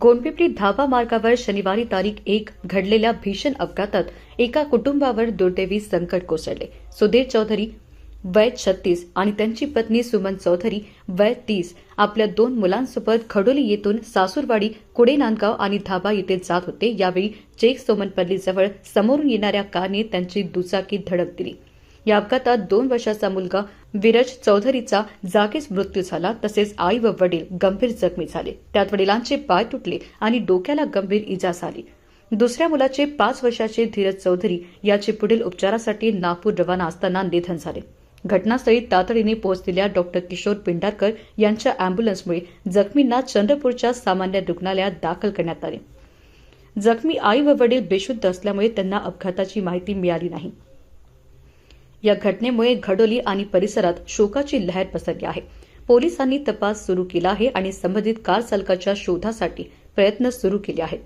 गोंडपिपरी धाबा मार्गावर शनिवारी तारीख एक घडलेल्या भीषण अपघातात एका कुटुंबावर दुर्दैवी संकट कोसळले. सुधीर चौधरी वय छत्तीस आणि त्यांची पत्नी सुमन चौधरी वय तीस आपल्या दोन मुलांसोबत खडोली येथून सासूरवाडी कुडे नांदगाव आणि धाबा येथे जात होते. यावेळी चेक सोमनपल्लीजवळ समोरून येणाऱ्या कारने त्यांची दुचाकी धडक दिली. या अपघातात दोन वर्षाचा मुलगा विरज चौधरीचा जागीच मृत्यू झाला तसेच आई व वडील गंभीर जखमी झाले. त्यात वडिलांचे पाय तुटले आणि डोक्याला गंभीर इजा झाली. दुसऱ्या मुलाचे पाच वर्षाचे धीरज चौधरी याचे पुढील उपचारासाठी नागपूर रवाना असताना निधन झाले. घटनास्थळी तातडीने पोहोचलेल्या डॉक्टर किशोर पिंडारकर यांच्या अँब्युलन्समुळे जखमींना चंद्रपूरच्या सामान्य रुग्णालयात दाखल करण्यात आले. जखमी आई व वडील बेशुद्ध असल्यामुळे त्यांना अपघाताची माहिती मिळाली नाही. या घटनेमुळे घडोली आणि परिसरात शोकाची लहर पसरली आहे. पोलिसांनी तपास सुरू केला आहे आणि संबंधित कार चालकाच्या शोधासाठी प्रयत्न सुरू केले आहेत.